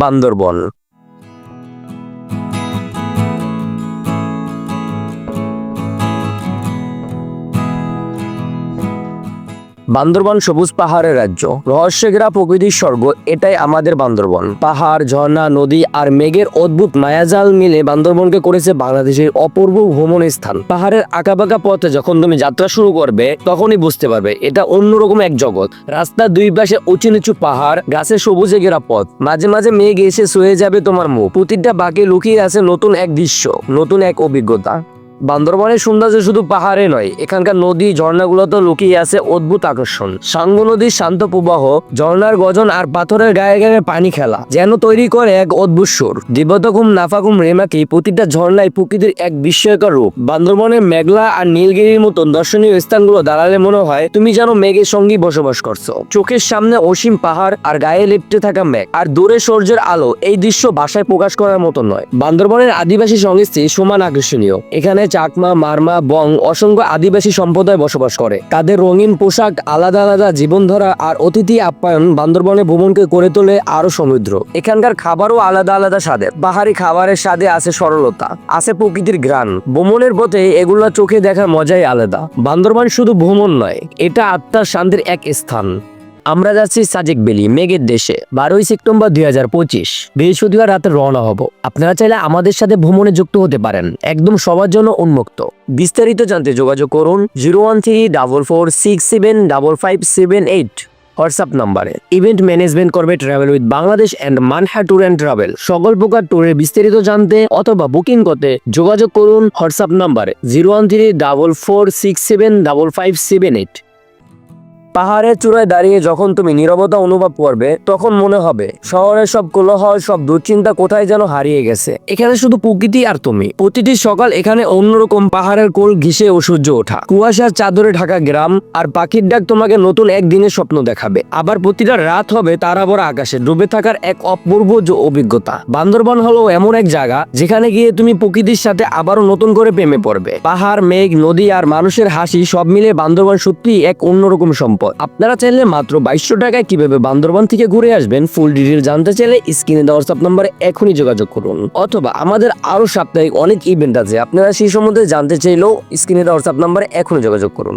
বান্দরবন। বান্দরবান সবুজ পাহাড়ের রাজ্য। রহস্যে ঘেরা প্রকৃতির স্বর্গ, এটাই আমাদের বান্দরবন। পাহাড়, ঝর্ণা, নদী আর মেঘের অদ্ভুত মায়াজাল মিলে বান্দরবনকে করেছে বাংলাদেশের অপূর্ব ভ্রমণ স্থান পাহাড়ের আঁকাবাঁকা পথে যখন তুমি যাত্রা শুরু করবে, তখনই বুঝতে পারবে এটা অন্যরকম এক জগৎ। রাস্তার দুই পাশে উঁচু নিচু পাহাড়, গাছে সবুজে ঘেরা পথ। মাঝে মাঝে মেঘ এসে শুয়ে যাবে তোমার মুখ। প্রতিটা বাঁকে লুকিয়ে আছে নতুন এক দৃশ্য, নতুন এক অভিজ্ঞতা। বান্দরবনের সৌন্দর্য শুধু পাহাড়ে নয়, এখানকার নদী ঝর্ণাগুলোতে লুকিয়ে আছে অদ্ভুত আকর্ষণ। সাঙ্গ নদীর শান্ত প্রবাহ, ঝর্ণার গজন আর পাথরের গায়ে গায়ে পানি খেলা, যেন তৈরি করে এক অদ্ভুত সুর। দিবতকুম নাফাকুম, রেমাকি প্রতিটা ঝর্ণায় প্রকৃতির এক বিস্ময়কর রূপ। বান্দরবনের মেঘলা আর নীলগিরির মতন দর্শনীয় স্থানগুলো দাঁড়ালে মনে হয় তুমি যেন মেঘের সঙ্গী বসবাস করছ। চোখের সামনে অসীম পাহাড় আর গায়ে লিপটে থাকা মেঘ, আর দূরে সূর্যের আলো এই দৃশ্য ভাষায় প্রকাশ করার মতো নয়। বান্দরবনের আদিবাসী সংস্কৃতি সমান আকর্ষণীয়। এখানে চাকমা, মারমা, বং অসংখ্য আদিবাসী সম্প্রদায় বসবাস করে। তাদের রঙিন পোশাক, আলাদা আলাদা জীবনধারা আর অতিথি আপ্যায়ন বান্দরবনে ভ্রমণকে করে তোলে আরও সমুদ্র এখানকার খাবারও আলাদা আলাদা স্বাদের। পাহাড়ি খাবারের স্বাদে আছে সরলতা, আছে প্রকৃতির গ্রান ভ্রমণের পথে এগুলা চোখে দেখার মজাই আলাদা। বান্দরবান শুধু ভ্রমণ নয়, এটা আত্মার শান্তির এক স্থান। আমরা যাচ্ছি সাজেক বেলি, মেঘের দেশে। বারোই সেপ্টেম্বর দুই হাজার পঁচিশ, বৃহস্পতিবার রাতে রওনা হব। আপনারা চাইলে আমাদের সাথে ভ্রমণে যুক্ত হতে পারেন। একদম সবার জন্য উন্মুক্ত। বিস্তারিত জানতে যোগাযোগ করুন zero one three double four six seven double five seven eight, WhatsApp নাম্বারে। ইভেন্ট ম্যানেজমেন্ট করবে travel with Bangladesh and Manha tour and travel. সকল প্রকার ট্যুরের বিস্তারিত জানতে অথবা বুকিং করতে যোগাযোগ করুন হোয়াটসঅ্যাপ নাম্বারে। Zero one three double four six seven double five seven eight. পাহাড়ের চূড়ায় দাঁড়িয়ে যখন তুমি নীরবতা অনুভব করবে, তখন মনে হবে, শহরের সব কোলাহল, সব দুশ্চিন্তা কোথায় যেন হারিয়ে গেছে। এখানে শুধু প্রকৃতি আর তুমি। প্রতিটি সকাল এখানে অন্যরকম পাহাড়ের কোল ঘিসে ও সূর্য ওঠা। কুয়াশার চাদরে ঢাকা গ্রাম আর পাখির ডাক তোমাকে নতুন এক দিনের স্বপ্ন দেখাবে। আবার প্রতিটা রাত হবে তারা বড় আকাশে, ডুবে থাকার এক অপূর্ব অভিজ্ঞতা। বান্দরবান হলো এমন এক জায়গা যেখানে গিয়ে তুমি প্রকৃতির সাথে আবারও নতুন করে প্রেমে পড়বে। পাহাড়, মেঘ, নদী আর মানুষের হাসি সব মিলে বান্দরবান সত্যি এক অন্যরকম সম্পদ। আপনারা চাইলে মাত্র বাইশশো টাকায় কীভাবে বান্দরবান থেকে ঘুরে আসবেন ফুল ডিটেল জানতে চাইলে স্ক্রিনে দেওয়া হোয়াটসঅ্যাপ নাম্বারে এখনই যোগাযোগ করুন। অথবা আমাদের আরও সাপ্তাহিক অনেক ইভেন্ট আছে, আপনারা সেই সম্বন্ধে জানতে চাইলেও স্ক্রিনে দেওয়া হোয়াটসঅ্যাপ নাম্বারে এখনই যোগাযোগ করুন।